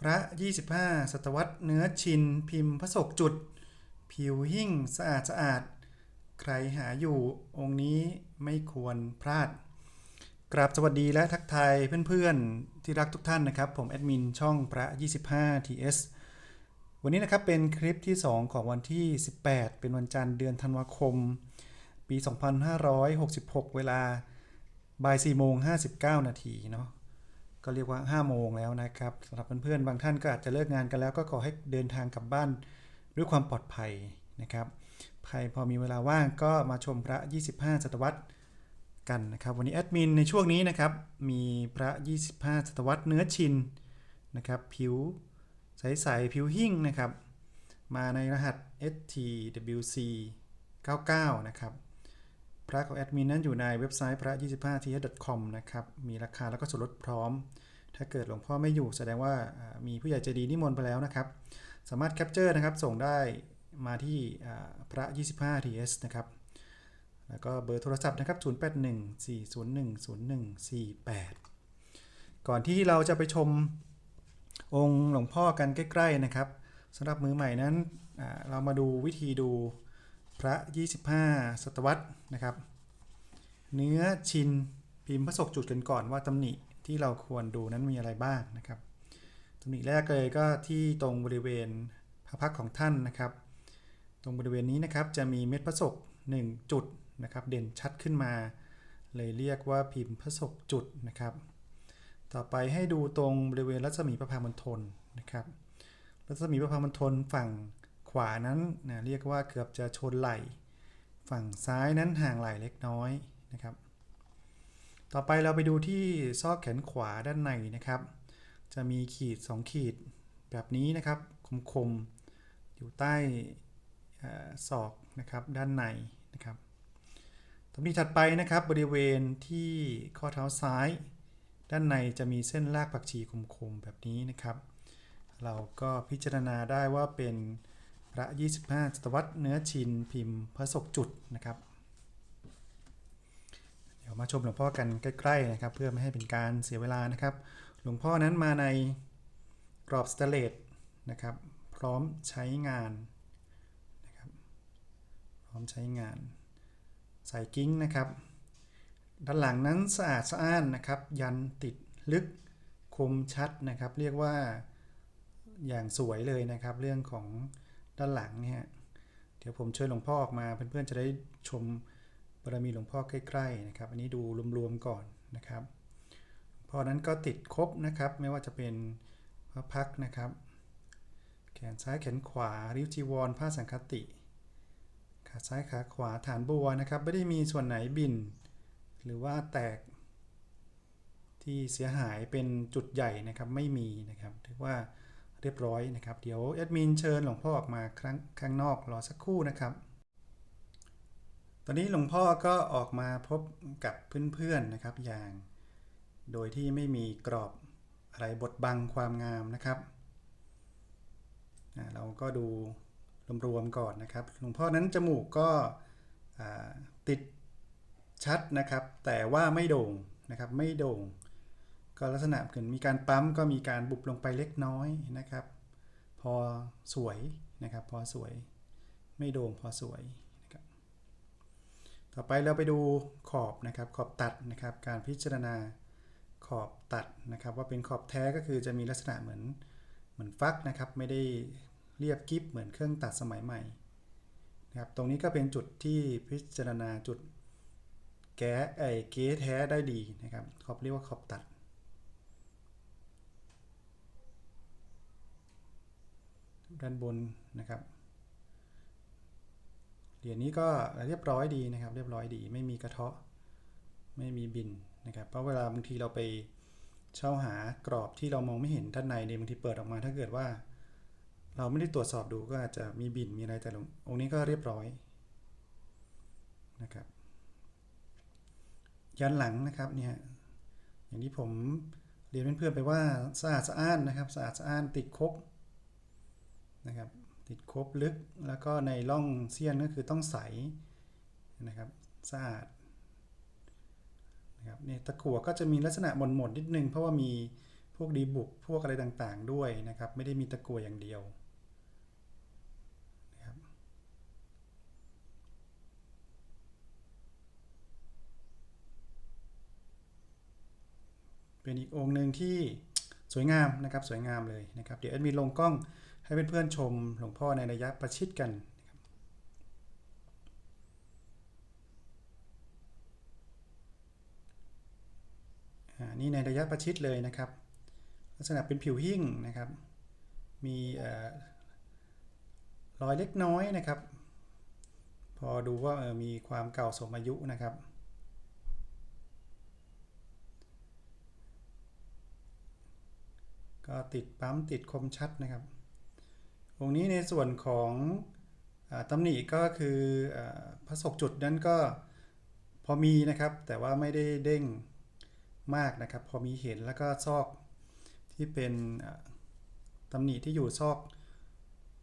พระ 25 ศตวรรษเนื้อชิน พิมพ์พระศกจุด ผิวหิ่งสะอาดสะอาด ใครหาอยู่องค์นี้ไม่ควรพลาด กราบสวัสดีและทักทายเพื่อนๆ ที่รักทุกท่านนะครับ ผมแอดมินช่องพระ 25 TS วันนี้นะครับเป็นคลิปที่ 2 ของวันที่ 18 เป็นวันจันทร์เดือนธันวาคม ปี 2566 เวลาบ่าย4โมง59 นาทีเนาะ ก็เรียกว่า5โมงแล้วนะครับสำหรับเพื่อนๆบางท่านก็อาจจะเลิกงานกันแล้ว ก็ขอให้เดินทางกลับบ้านด้วยความปลอดภัยนะครับใครพอมีเวลาว่างก็มาชมพระ 25 ศตวรรษกันนะครับ วันนี้แอดมินในช่วงนี้นะครับ มีพระ 25 ศตวรรษเนื้อชินนะครับ ผิวใสๆผิวหิ่งนะครับ มาในรหัส STWC 99 นะครับ พระของแอดมินนั้นอยู่ในเว็บไซต์พระ25 t h com นะครับ มีราคาแล้วก็ส่วนลดพร้อม ถ้าเกิดหลวงพ่อไม่อยู่แสดงว่ามีผู้ใหญ่ใจดีนิมนต์ไปแล้วนะครับ สามารถแคปเจอร์นะครับส่งได้มาที่อ่าพระ25 ts นะครับ แล้วก็เบอร์โทรศัพท์นะครับ 0814010148 ก่อนที่เราจะไปชมองค์หลวงพ่อกันใกล้ ๆ นะครับสำหรับมือใหม่นั้นเรามาดูวิธีดู พระ 25 ศตวรรษนะครับ เนื้อชินพิมพ์พระศกจุดกันก่อนว่าตำหนิที่เราควรดูนั้นมีอะไรบ้างนะครับตำหนิแรกเลยก็ที่ตรงบริเวณพระพักของท่านนะครับ ตรงบริเวณนี้นะครับจะมีเม็ดพระศก1จุดนะครับ เด่นชัดขึ้นมา เลยเรียกว่าพิมพ์พระศกจุดนะครับ ต่อไปให้ดูตรงบริเวณรัศมีประพามณฑลนะครับ รัศมีประพามณฑลฝั่ง ขวานั้นนะเรียกว่าเกือบจะชนไหล่ ฝั่งซ้ายนั้นห่างไหล่เล็กน้อยนะครับ ต่อไปเราไปดูที่ซอกแขนขวาด้านในนะครับ จะมีขีด 2 ขีดแบบนี้นะครับคมๆอยู่ใต้เอ่อศอกนะครับด้านในนะครับตำหนิถัดไปนะครับบริเวณที่ข้อเท้าซ้าย ด้านในจะมีเส้นลากผักชีคมๆแบบนี้นะครับ เราก็พิจารณาได้ว่าเป็น ระ 25ศตวรรษเนื้อชินพิมพ์พระศกจุดนะครับ เดี๋ยวมาชมหลวงพ่อกันใกล้ๆนะครับ เพื่อไม่ให้เป็นการเสียเวลานะครับ หลวงพ่อนั้นมาในกรอบสเตเลสนะครับ พร้อมใช้งานนะครับพร้อมใช้งานใส่กิ้งนะครับ ด้านหลังนั้นสะอาดสะอ้านนะครับ ยันติดลึกคมชัดนะครับ เรียกว่าอย่างสวยเลยนะครับ เรื่องของ ด้านหลังเนี่ยเดี๋ยวผมเชิญหลวงพ่อออกมาเพื่อนๆจะได้ชมบารมีหลวงพ่อใกล้ๆนะครับ อันนี้ดูรวมๆก่อนนะครับพอนั้นก็ติดครบนะครับ ไม่ว่าจะเป็นพระพักนะครับ แขนซ้ายแขนขวาริ้วจีวรผ้าสังคติ ขาซ้ายขาขวาฐานบัวนะครับไม่ได้มีส่วนไหนบิน หรือว่าแตก ที่เสียหายเป็นจุดใหญ่นะครับไม่มีนะครับถือว่า เรียบร้อยนะครับ เดี๋ยวแอดมินเชิญหลวงพ่อออกมาข้งข้างนอกรอสักครู่นะครับ ตอนนี้หลวงพ่อก็ออกมาพบกับเพื่อนๆนะครับอย่าง โดยที่ไม่มีกรอบอะไรบดบังความงามนะครับเราก็ดูรวมๆก่อนนะครับ หลวงพ่อนั้นจมูกก็ติดชัดนะครับ แต่ว่าไม่โด่งนะครับ ไม่โด่ง ก็ลักษณะเหมือนมีการปั๊มก็มีการบุบลงไปเล็กน้อยนะครับ พอสวยนะครับ พอสวยไม่โด่งพอสวยนะครับ ต่อไปเราไปดูขอบนะครับ ขอบตัดนะครับ การพิจารณาขอบตัดนะครับ ว่าเป็นขอบแท้ก็คือจะมีลักษณะเหมือนเหมือนฟักนะครับ ไม่ได้เรียบกิฟเหมือนเครื่องตัดสมัยใหม่นะครับ ตรงนี้ก็เป็นจุดที่พิจารณาจุดแก้ไอเก๊แท้ได้ดีนะครับ ขอบเรียกว่าขอบตัด ด้านบนนะครับเหรียญนี้ก็เรียบร้อยดีนะครับ เรียบร้อยดีไม่มีกระเทาะไม่มีบินนะครับ เพราะเวลาบางทีเราไปเช่าหากรอบที่เรามองไม่เห็นด้านในเนี่ยบางทีเปิดออกมา ถ้าเกิดว่า เราไม่ได้ตรวจสอบดูก็อาจจะมีบินมีอะไรแต่องค์นี้ก็เรียบร้อยนะครับยันหลังนะครับเนี่ยอย่างที่ผมเรียนเพื่อนๆไปว่าสะอาดสะอ้านนะครับสะอาดสะอ้านติดครบ นะครับติดครบลึกแล้วก็ในร่องเสี้ยนก็คือต้องใสนะครับสะอาดนะครับเนี่ยตะกั่วก็จะมีลักษณะหม่นๆนิดนึงเพราะว่ามีพพวกดีบุกพวกอะไรต่างๆ ด้วยนะครับ ไม่ได้มีตะกั่วอย่างเดียวนะครับเป็นอีกองค์หนึ่งที่สวยงามนะครับสวยงามเลยนะครับ เดี๋ยวแอดมินลงกล้อง ให้เพื่อนๆชมหลวงพ่อในระยะประชิดกันนี่ในระยะประชิดเลยนะครับ ลักษณะเป็นผิวหิ้งนะครับ มีรอยเล็กน้อยนะครับ พอดูว่ามีความเก่าสมอายุนะครับ ก็ติดปั๊มติดคมชัดนะครับ องนี้ในส่วนของอตำหนิก็คืออพระศกจุดนั้นก็พอมีนะครับ แต่ว่าไม่ได้เด้งมากนะครับ พอมีเห็นแล้วก็ซอกที่เป็นตำหนิที่อยู่ซอก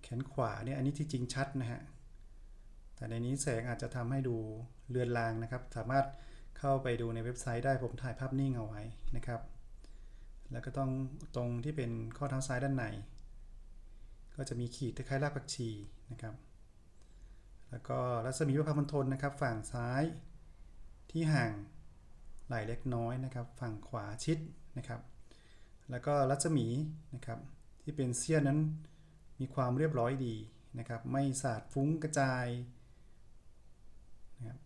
แขนขวาเนี่ยอันนี้ที่จริงชัดนะฮะ แต่ในนี้แสงอาจจะทำให้ดูเลือนลางนะครับ สามารถเข้าไปดูในเว็บไซต์ได้ผมถ่ายภาพนิ่งเอาไว้นะครับ แล้วก็ต้องตรงที่เป็นข้อเท้าซ้ายด้านใน ก็จะมีขีดคล้ายๆรากผักชีนะครับ แล้วก็รัศมีประพามณฑลนะครับ ฝั่งซ้ายที่ห่างไหลเล็กน้อยนะครับ ฝั่งขวาชิดนะครับ แล้วก็รัศมีนะครับที่เป็นเสี้ยนนั้นมีความเรียบร้อยดีนะครับ ไม่สาดฟุ้งกระจายนะครับ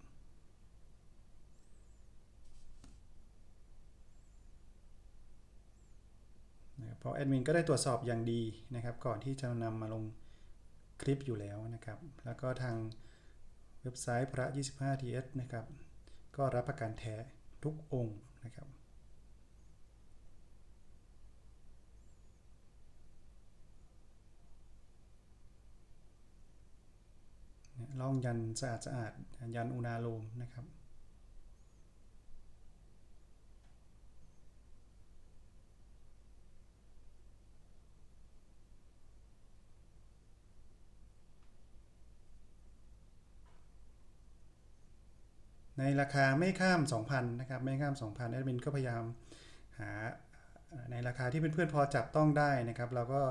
นะครับ เพราะแอดมินก็ได้ตรวจสอบอย่างดีนะครับ ก่อนที่จะนำมาลงคลิปอยู่แล้วนะครับ แล้วก็ทางเว็บไซต์พระ 25ts นะครับ ก็รับประกันแท้ทุกองค์นะครับล่องยันสะอาดสะอาดยันอุณาโลมนะครับ ในราคาไม่ข้าม 2,000นะครับไม่ข้าม 2,000แอดมินก็พยายามหาในราคาที่เพื่อนๆพอจับต้องได้นะครับ เราก็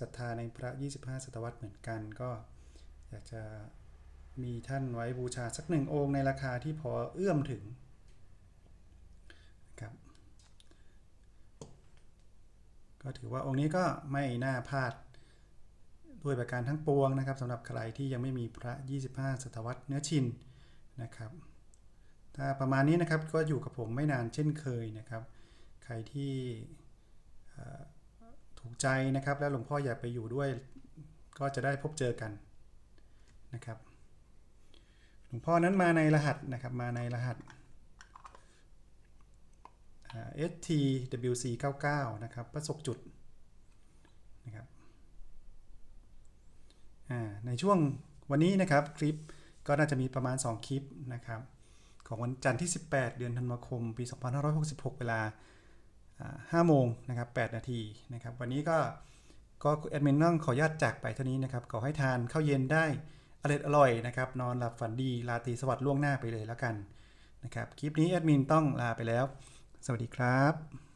ศรัทธาในพระ 25 ศตวรรษเหมือนกัน ก็อยากจะมีท่านไว้บูชาสักหนึ่งองค์ในราคาที่พอเอื้อมถึงนะครับก็ถือว่าองค์นี้ก็ไม่น่าพลาดด้วยประการทั้งปวงนะครับสำหรับใครที่ยังไม่มีพระ 25 ศตวรรษเนื้อชินนะครับ ประมาณนี้นะครับก็อยู่กับผมไม่นานเช่นเคยนะครับ ใครที่ถูกใจนะครับ แล้วหลวงพ่ออยากไปอยู่ด้วย ก็จะได้พบเจอกันนะครับ หลวงพ่อนั้นมาในรหัสนะครับมาในรหัสอ่า STWC 99 นะครับประสบจุดนะครับในช่วงวันนี้นะครับคลิปก็น่าจะมีประมาณ 2 คลิปนะครับ ของวันจันทร์ที่ 18 เดือนธันวาคม ปี 2566 เวลาอ่า5โมงนะครับ8นาทีนะครับ วันนี้ก็ก็แอดมินต้องขออนุญาตจากไปเท่านี้นะครับ ขอให้ทานข้าวเย็นได้อร่อยอร่อยนะครับ นอนหลับฝันดีลาตีสวัสดิ์ล่วงหน้าไปเลยแล้วกันนะครับ คลิปนี้แอดมินต้องลาไปแล้ว สวัสดีครับ